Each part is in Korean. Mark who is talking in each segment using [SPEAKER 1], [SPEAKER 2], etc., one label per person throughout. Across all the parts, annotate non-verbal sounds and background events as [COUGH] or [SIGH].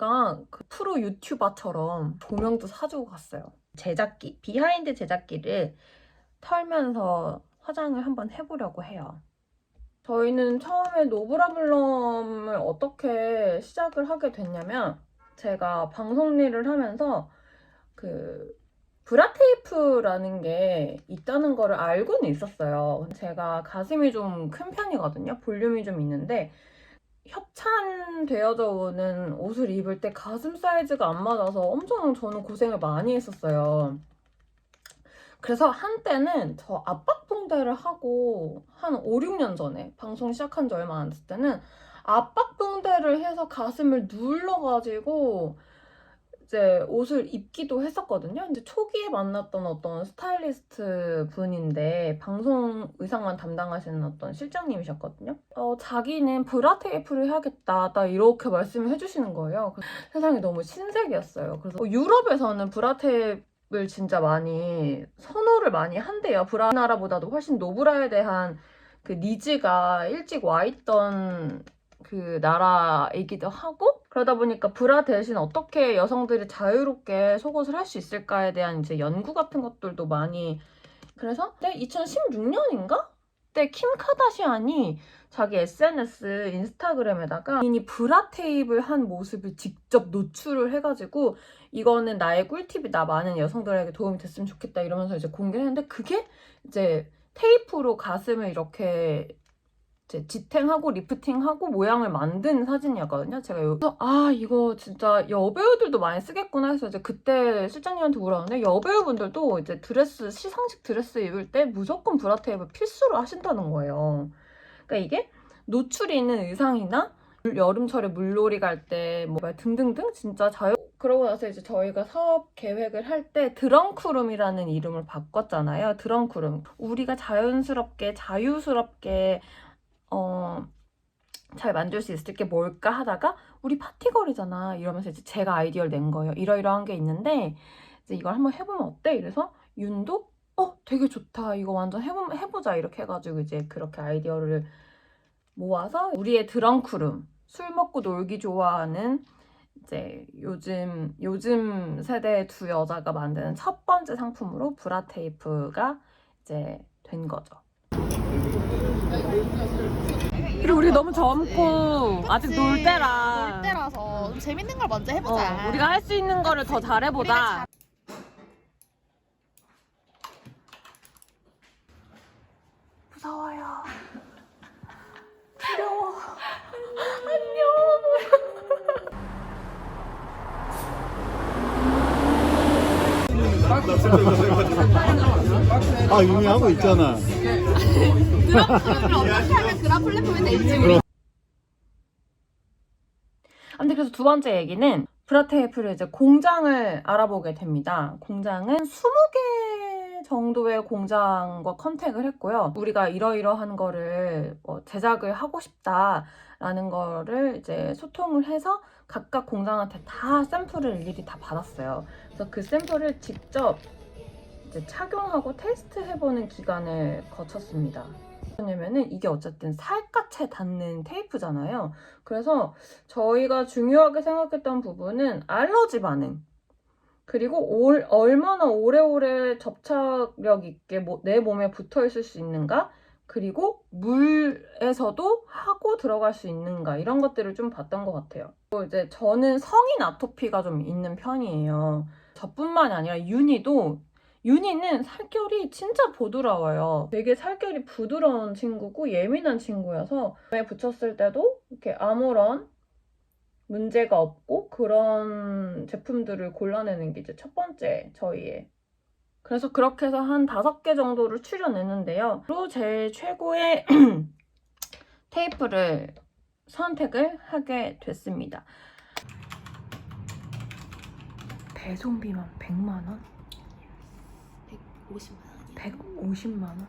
[SPEAKER 1] 언니가 그 프로 유튜버처럼 조명도 사주고 갔어요. 제작기, 비하인드 제작기를 털면서 화장을 한번 해보려고 해요. 저희는 처음에 노브라블럼을 어떻게 시작을 하게 됐냐면 제가 방송 일을 하면서 그 브라테이프라는 게 있다는 거를 알고는 있었어요. 제가 가슴이 좀 큰 편이거든요. 볼륨이 좀 있는데 협찬되어져 오는 옷을 입을 때 가슴 사이즈가 안 맞아서 엄청 저는 고생을 많이 했었어요. 그래서 한때는 저 압박붕대를 하고 한 5, 6년 전에 방송 시작한 지 얼마 안 됐을 때는 압박붕대를 해서 가슴을 눌러가지고 이제 옷을 입기도 했었거든요. 근데 초기에 만났던 어떤 스타일리스트 분인데 방송 의상만 담당하시는 어떤 실장님이셨거든요. 어, 자기는 브라 테이프를 해야겠다. 딱 이렇게 말씀을 해주시는 거예요. 세상이 너무 신세계였어요. 그래서 유럽에서는 브라 테이프를 진짜 많이 선호를 많이 한대요. 브라 나라보다도 훨씬 노브라에 대한 그 니즈가 일찍 와 있던 그 나라이기도 하고 그러다 보니까 브라 대신 어떻게 여성들이 자유롭게 속옷을 할 수 있을까에 대한 이제 연구 같은 것들도 많이 그래서 네, 2016년인가? 그때 킴 카다시안이 자기 SNS 인스타그램에다가 본인이 브라 테이프를 한 모습을 직접 노출을 해가지고 이거는 나의 꿀팁이 나 많은 여성들에게 도움이 됐으면 좋겠다 이러면서 이제 공개했는데 그게 이제 테이프로 가슴을 이렇게 이 제 지탱하고 리프팅하고 모양을 만든 사진이었거든요. 제가 여기서 아 이거 진짜 여배우들도 많이 쓰겠구나 해서 이제 그때 실장님한테 물었는데 여배우분들도 이제 드레스 시상식 드레스 입을 때 무조건 브라 테이프 필수로 하신다는 거예요. 그러니까 이게 노출이 있는 의상이나 여름철에 물놀이 갈 때 뭐 등등등 진짜 자유 그러고 나서 이제 저희가 사업 계획을 할 때 드렁크룸이라는 이름을 바꿨잖아요. 드렁크룸. 우리가 자연스럽게 자유스럽게 어, 잘 만들 수 있을 게 뭘까 하다가 우리 파티걸이잖아 이러면서 이제 제가 아이디어를 낸 거예요. 이러이러한 게 있는데 이제 이걸 한번 해보면 어때? 이래서 윤도 어 되게 좋다 이거 완전 해보, 해보자 이렇게 해가지고 이제 그렇게 아이디어를 모아서 우리의 드렁크룸 술 먹고 놀기 좋아하는 이제 요즘 요즘 세대 두 여자가 만드는 첫 번째 상품으로 브라 테이프가 이제 된 거죠. 그리고 우리 너무 젊고 아직 놀 때라
[SPEAKER 2] 놀 때라서 좀 재밌는 걸 먼저 해보자.
[SPEAKER 1] 어, 우리가 할 수 있는 거를 더 잘해보자. 무서워요. 두려워.
[SPEAKER 3] 아 이미 하고 있잖아.
[SPEAKER 2] 드럼프를 어떻게 하면 그라 플랫폼이 될지 우리
[SPEAKER 1] 아무튼 그래서 두 번째 얘기는 브라테이프를 이제 공장을 알아보게 됩니다. 공장은 20개 정도의 공장과 컨택을 했고요. 우리가 이러이러한 거를 뭐 제작을 하고 싶다라는 거를 이제 소통을 해서 각각 공장한테 다 샘플을 일일이 다 받았어요. 그래서 그 샘플을 직접 이제 착용하고 테스트 해보는 기간을 거쳤습니다. 왜냐면은 이게 어쨌든 살갗에 닿는 테이프잖아요. 그래서 저희가 중요하게 생각했던 부분은 알러지 반응. 그리고 올, 얼마나 오래오래 접착력 있게 뭐- 내 몸에 붙어 있을 수 있는가? 그리고 물에서도 하고 들어갈 수 있는가? 이런 것들을 좀 봤던 것 같아요. 그리고 이제 저는 성인 아토피가 좀 있는 편이에요. 저뿐만이 아니라 윤희도 윤희는 살결이 진짜 부드러워요. 되게 살결이 부드러운 친구고 예민한 친구여서 몸에 붙였을 때도 이렇게 아무런 문제가 없고 그런 제품들을 골라내는 게 이제 첫 번째 저희의 그래서 그렇게 해서 한 다섯 개 정도를 추려냈는데요. 그리고 제 최고의 [CLEARS THROAT] 테이프를 선택을 하게 됐습니다. 배송비만 100만 원?
[SPEAKER 2] 150만 원.
[SPEAKER 1] 150만 원.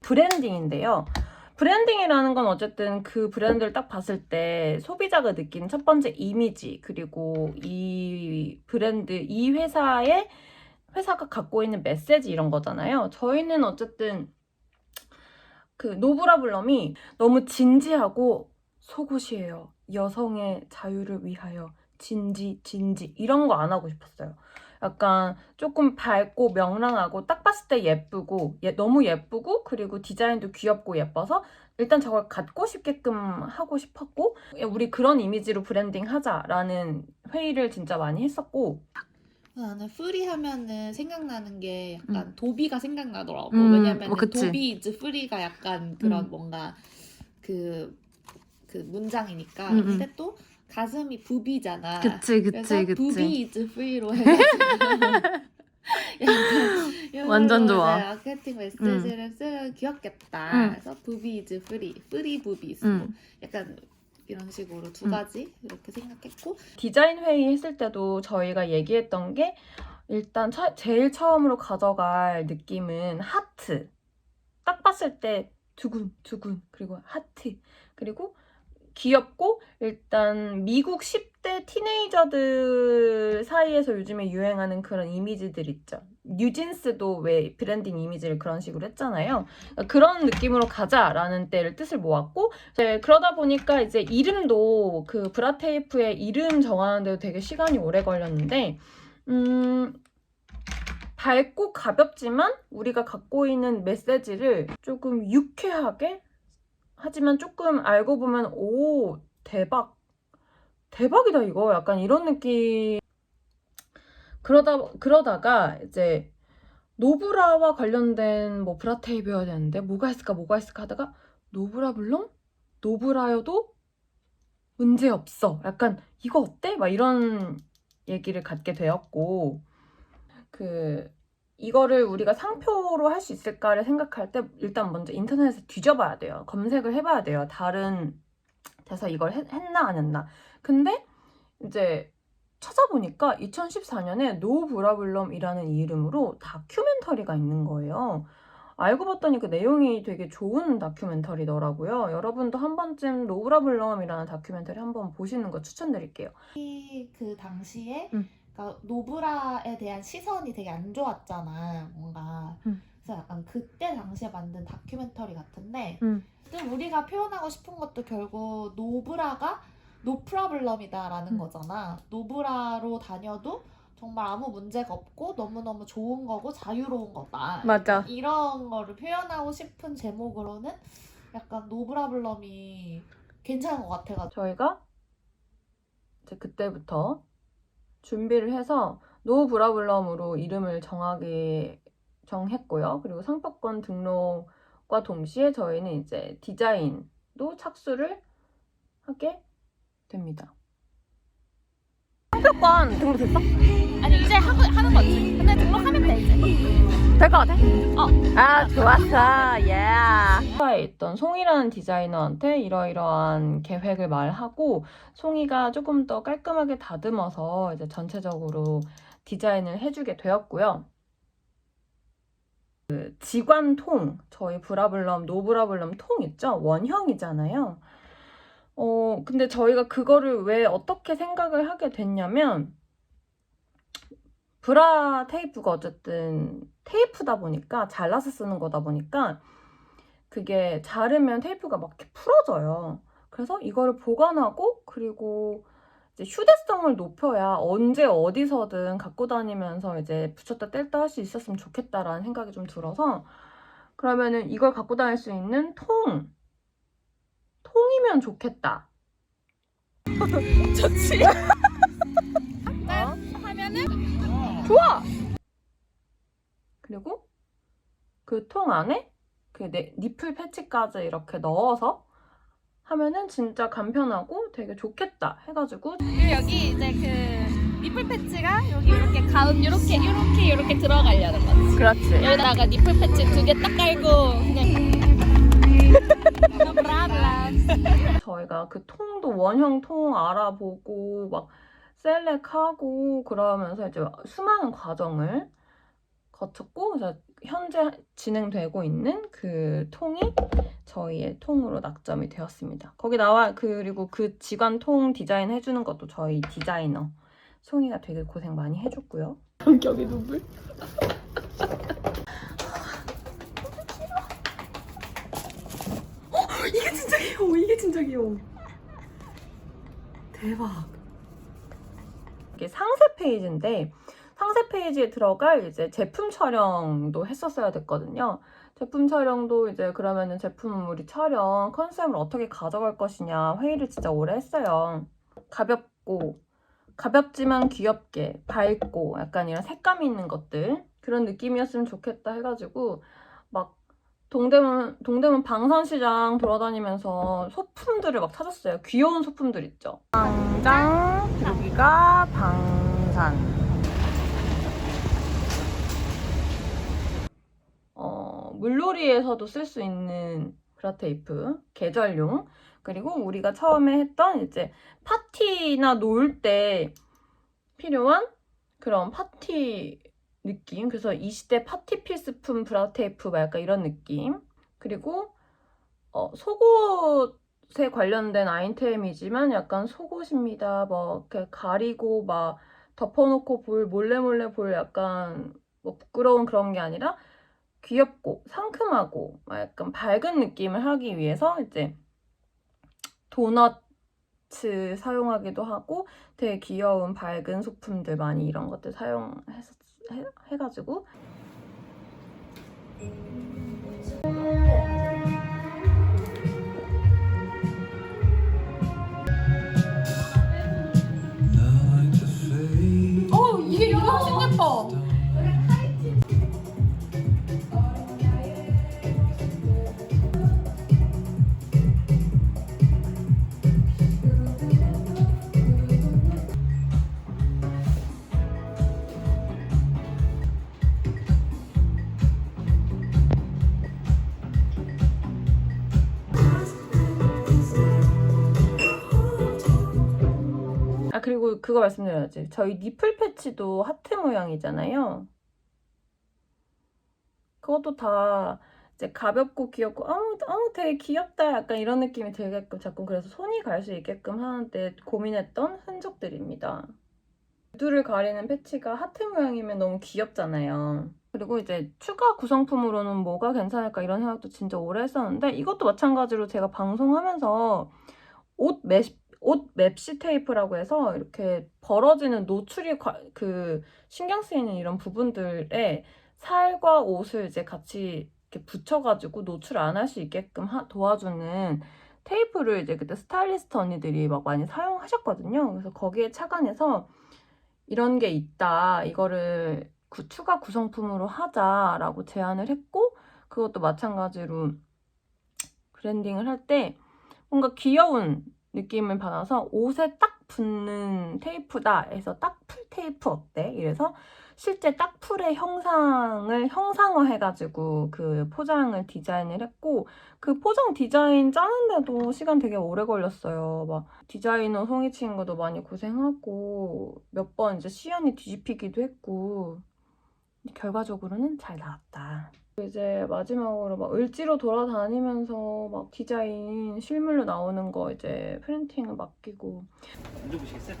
[SPEAKER 1] 브랜딩인데요. 브랜딩이라는 건 어쨌든 그 브랜드를 딱 봤을 때 소비자가 느끼는 첫 번째 이미지 그리고 이 브랜드 이 회사의 회사가 갖고 있는 메시지 이런 거잖아요. 저희는 어쨌든 그 노브라블럼이 너무 진지하고 속옷이에요. 여성의 자유를 위하여 진지 진지 이런 거 안 하고 싶었어요. 약간 조금 밝고 명랑하고 딱 봤을 때 예쁘고 예, 너무 예쁘고 그리고 디자인도 귀엽고 예뻐서 일단 저걸 갖고 싶게끔 하고 싶었고 우리 그런 이미지로 브랜딩 하자라는 회의를 진짜 많이 했었고
[SPEAKER 2] 나는 프리 하면은 생각나는 게 약간 도비가 생각나더라고.
[SPEAKER 1] 음,
[SPEAKER 2] 왜냐면
[SPEAKER 1] 뭐 그치.
[SPEAKER 2] 도비 이즈 프리가 약간 그런
[SPEAKER 1] 음.
[SPEAKER 2] 뭔가 그, 그 문장이니까.
[SPEAKER 1] 음, 음.
[SPEAKER 2] 근데 또 가슴이 부비잖아.
[SPEAKER 1] 그치
[SPEAKER 2] 그래서 부비 이즈 프리로 해가지고 [LAUGHS] 약간 이걸로
[SPEAKER 1] 완전 좋아.
[SPEAKER 2] 마케팅 메시지를 쓰면 귀엽겠다.
[SPEAKER 1] 음.
[SPEAKER 2] 그래서 부비 이즈 프리, 프리 부비.
[SPEAKER 1] 음.
[SPEAKER 2] 약간 이런 식으로 두
[SPEAKER 1] 음.
[SPEAKER 2] 가지 이렇게 생각했고
[SPEAKER 1] 디자인 회의 했을 때도 저희가 얘기했던 게 일단 처- 제일 처음으로 가져갈 느낌은 하트. 딱 봤을 때 두근 두근 그리고 하트 그리고 귀엽고 일단 미국 10대 티네이저들 사이에서 요즘에 유행하는 그런 이미지들 있죠. 뉴진스도 왜 브랜딩 이미지를 그런 식으로 했잖아요. 그런 느낌으로 가자라는 때를 뜻을 모았고 이제 그러다 보니까 이제 이름도 그 브라테이프의 이름 정하는데도 되게 시간이 오래 걸렸는데 음 밝고 가볍지만 우리가 갖고 있는 메시지를 조금 유쾌하게 하지만 조금 알고 보면 오 대박. 대박이다 이거. 약간 이런 느낌. 그러다 그러다가 이제 노브라와 관련된 뭐 브라테이프여야 되는데 뭐가 있을까 뭐가 있을까 하다가 노브라 물론 노브라여도 문제 없어. 약간 이거 어때? 막 이런 얘기를 갖게 되었고 그 이거를 우리가 상표로 할 수 있을까를 생각할 때 일단 먼저 인터넷에 뒤져봐야 돼요. 검색을 해봐야 돼요. 다른 데서 이걸 했, 했나 안 했나. 근데 이제 찾아보니까 2014년에 노 브라블럼이라는 이름으로 다큐멘터리가 있는 거예요. 알고 봤더니 그 내용이 되게 좋은 다큐멘터리더라고요. 여러분도 한 번쯤 노 브라블럼이라는 다큐멘터리 한번 보시는 거 추천드릴게요.
[SPEAKER 2] 그 당시에
[SPEAKER 1] 음.
[SPEAKER 2] 그러니까 노브라에 대한 시선이 되게 안 좋았잖아 뭔가
[SPEAKER 1] 음.
[SPEAKER 2] 그래서 약간 그때 당시에 만든 다큐멘터리 같은데
[SPEAKER 1] 음.
[SPEAKER 2] 또 우리가 표현하고 싶은 것도 결국 노브라가 노프라블럼이다라는
[SPEAKER 1] 음.
[SPEAKER 2] 거잖아 노브라로 다녀도 정말 아무 문제가 없고 너무너무 좋은 거고 자유로운 거다
[SPEAKER 1] 맞아.
[SPEAKER 2] 이런 거를 표현하고 싶은 제목으로는 약간 노브라블럼이 괜찮은 것 같아가지고
[SPEAKER 1] 저희가 이제 그때부터 준비를 해서 노 브라블럼으로 이름을 정하게 정했고요. 그리고 상표권 등록과 동시에 저희는 이제 디자인도 착수를 하게 됩니다. 상표권 등록됐어?
[SPEAKER 2] 아니 이제 하고, 하는 거지 근데 등록하면 돼 이제
[SPEAKER 1] 될 것 같아?
[SPEAKER 2] 어.
[SPEAKER 1] 아, 좋았어. 예. 회사에 있던 송이라는 디자이너한테 이러이러한 계획을 말하고 송이가 조금 더 깔끔하게 다듬어서 이제 전체적으로 디자인을 해주게 되었고요. 그 지관통, 저희 브라블럼, 노브라블럼 통 있죠? 원형이잖아요. 어, 근데 저희가 그거를 왜 어떻게 생각을 하게 됐냐면, 브라 테이프가 어쨌든 테이프다 보니까 잘라서 쓰는 거다 보니까 그게 자르면 테이프가 막 이렇게 풀어져요. 그래서 이거를 보관하고 그리고 휴대성을 높여야 언제 어디서든 갖고 다니면서 이제 붙였다 뗐다 할 수 있었으면 좋겠다라는 생각이 좀 들어서 그러면은 이걸 갖고 다닐 수 있는 통 통이면 좋겠다. [LAUGHS] 좋지.
[SPEAKER 2] 하면은
[SPEAKER 1] 좋아. 그리고 그 통 안에 그 네- 니플 패치까지 이렇게 넣어서 하면은 진짜 간편하고 되게 좋겠다 해가지고
[SPEAKER 2] 그리고 여기 이제 그 니플 패치가 여기 이렇게 가운 이렇게 이렇게 이렇게 들어가려는 거지
[SPEAKER 1] 그렇지.
[SPEAKER 2] 여기다가 니플 패치 두 개 딱 깔고 그냥 [LAUGHS]
[SPEAKER 1] 저희가 그 통도 원형 통 알아보고 막 셀렉하고 그러면서 이제 수많은 과정을 거쳤고 현재 진행되고 있는 그 통이 저희의 통으로 낙점이 되었습니다. 거기 나와 그리고 그 지관 통 디자인 해주는 것도 저희 디자이너 송이가 되게 고생 많이 해줬고요. 성격이 눈물. [LAUGHS] 이게 진짜 귀여워. 이게 진짜 귀여워. 대박. 이게 상세 페이지인데 상세 페이지에 들어갈 이제 제품 촬영도 했었어야 됐거든요. 제품 촬영도 이제 그러면은 제품 우리 촬영 컨셉을 어떻게 가져갈 것이냐 회의를 진짜 오래 했어요. 가볍고 가볍지만 귀엽게 밝고 약간 이런 색감 있는 것들 그런 느낌이었으면 좋겠다 해가지고 막 동대문 동대문 방산시장 돌아다니면서 소품들을 막 찾았어요. 귀여운 소품들 있죠. 당장 여기가 방산. 어, 물놀이에서도 쓸 수 있는 브라테이프 계절용 그리고 우리가 처음에 했던 이제 파티나 놀 때 필요한 그런 파티 느낌. 그래서 20대 파티 필수품 브라 테이프 막 약간 이런 느낌. 그리고 어, 속옷에 관련된 아이템이지만 약간 속옷입니다. 뭐 이렇게 가리고 막 덮어놓고 볼 몰래 몰래 볼 약간 뭐 부끄러운 그런 게 아니라 귀엽고 상큼하고 막 약간 밝은 느낌을 하기 위해서 이제 도너츠 사용하기도 하고 되게 귀여운 밝은 소품들 많이 이런 것들 사용 해가지고
[SPEAKER 2] 어 이게 훨씬 예뻐.
[SPEAKER 1] 그거 말씀드려야지. 저희 니플 패치도 하트 모양이잖아요. 그것도 다 이제 가볍고 귀엽고 아우 아우 되게 귀엽다. 약간 이런 느낌이 들게끔 자꾸 그래서 손이 갈 수 있게끔 하는데 고민했던 흔적들입니다. 두를 가리는 패치가 하트 모양이면 너무 귀엽잖아요. 그리고 이제 추가 구성품으로는 뭐가 괜찮을까 이런 생각도 진짜 오래 했었는데 이것도 마찬가지로 제가 방송하면서 옷 맵시, 옷 맵시 테이프라고 해서 이렇게 벌어지는 노출이 과- 그 신경 쓰이는 이런 부분들에 살과 옷을 이제 같이 이렇게 붙여가지고 노출 안 할 수 있게끔 하- 도와주는 테이프를 이제 그때 스타일리스트 언니들이 막 많이 사용하셨거든요. 그래서 거기에 착안해서 이런 게 있다. 이거를 구- 추가 구성품으로 하자라고 제안을 했고 그것도 마찬가지로 브랜딩을 할 때 뭔가 귀여운 느낌을 받아서 옷에 딱 붙는 테이프다 해서 딱 풀 테이프 어때? 이래서 실제 딱 풀의 형상을 형상화해가지고 그 포장을 디자인을 했고 그 포장 디자인 짜는데도 시간 되게 오래 걸렸어요. 막 디자이너 송이 친구도 많이 고생하고 몇 번 이제 시연이 뒤집히기도 했고 결과적으로는 잘 나왔다. 이제 마지막으로 막 을지로 돌아다니면서 막 디자인 실물로 나오는 거 이제 프린팅을 맡기고
[SPEAKER 3] 만져보시겠어요?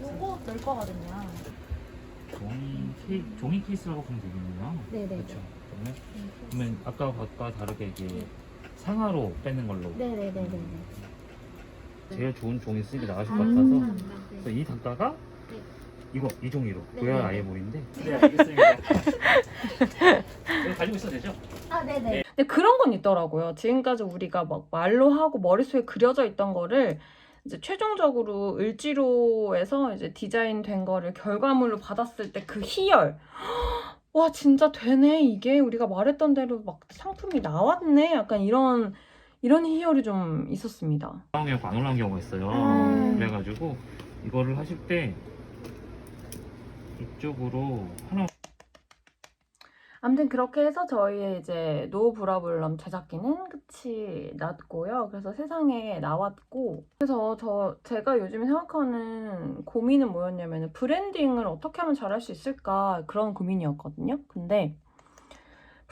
[SPEAKER 2] 요거 낼 거거든요.
[SPEAKER 3] 종이 케이, 종이 케이스라고 보면 되겠네요.
[SPEAKER 2] 네네.
[SPEAKER 3] 그렇죠. 그러면, 그러면 아까 것과 다르게 이게 상하로 빼는 걸로
[SPEAKER 2] 네네네네.
[SPEAKER 3] 제일 좋은 종이 쓰는 게 나으실 것
[SPEAKER 2] 음.
[SPEAKER 3] 같아서 그래서 이 단가가
[SPEAKER 2] 네.
[SPEAKER 3] 이거 이 종이로
[SPEAKER 2] 네, 네,
[SPEAKER 3] 아예
[SPEAKER 2] 네.
[SPEAKER 3] 보이는데 네 알겠습니다. 이거 가지고 있어도 되죠?
[SPEAKER 2] 아 네네.
[SPEAKER 1] 근데 그런 건 있더라고요. 지금까지 우리가 막 말로 하고 머릿속에 그려져 있던 거를 이제 최종적으로 을지로에서 이제 디자인된 거를 결과물로 받았을 때 그 희열. [GASPS] 와, 진짜 되네. 이게 우리가 말했던 대로 막 상품이 나왔네. 약간 이런, 이런 희열이 좀 있었습니다.
[SPEAKER 3] 안 올라온 경우가 있어요.
[SPEAKER 1] 음.
[SPEAKER 3] 그래가지고 이거를 하실 때 이쪽으로 하나
[SPEAKER 1] 아무튼 그렇게 해서 저희의 이제 노 브라블럼 제작기는 끝이 났고요. 그래서 세상에 나왔고 그래서 저 제가 요즘 생각하는 고민은 뭐였냐면 브랜딩을 어떻게 하면 잘할 수 있을까 그런 고민이었거든요. 근데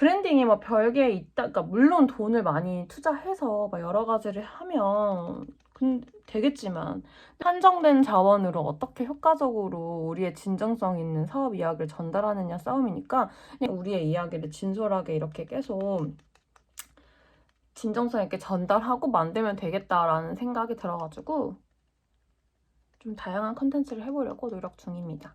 [SPEAKER 1] 브랜딩이 뭐 별게 있다, 그러니까 물론 돈을 많이 투자해서 막 여러 가지를 하면 근 되겠지만 한정된 자원으로 어떻게 효과적으로 우리의 진정성 있는 사업 이야기를 전달하느냐 싸움이니까 우리의 이야기를 진솔하게 이렇게 계속 진정성 있게 전달하고 만들면 되겠다라는 생각이 들어가지고 좀 다양한 컨텐츠를 해보려고 노력 중입니다.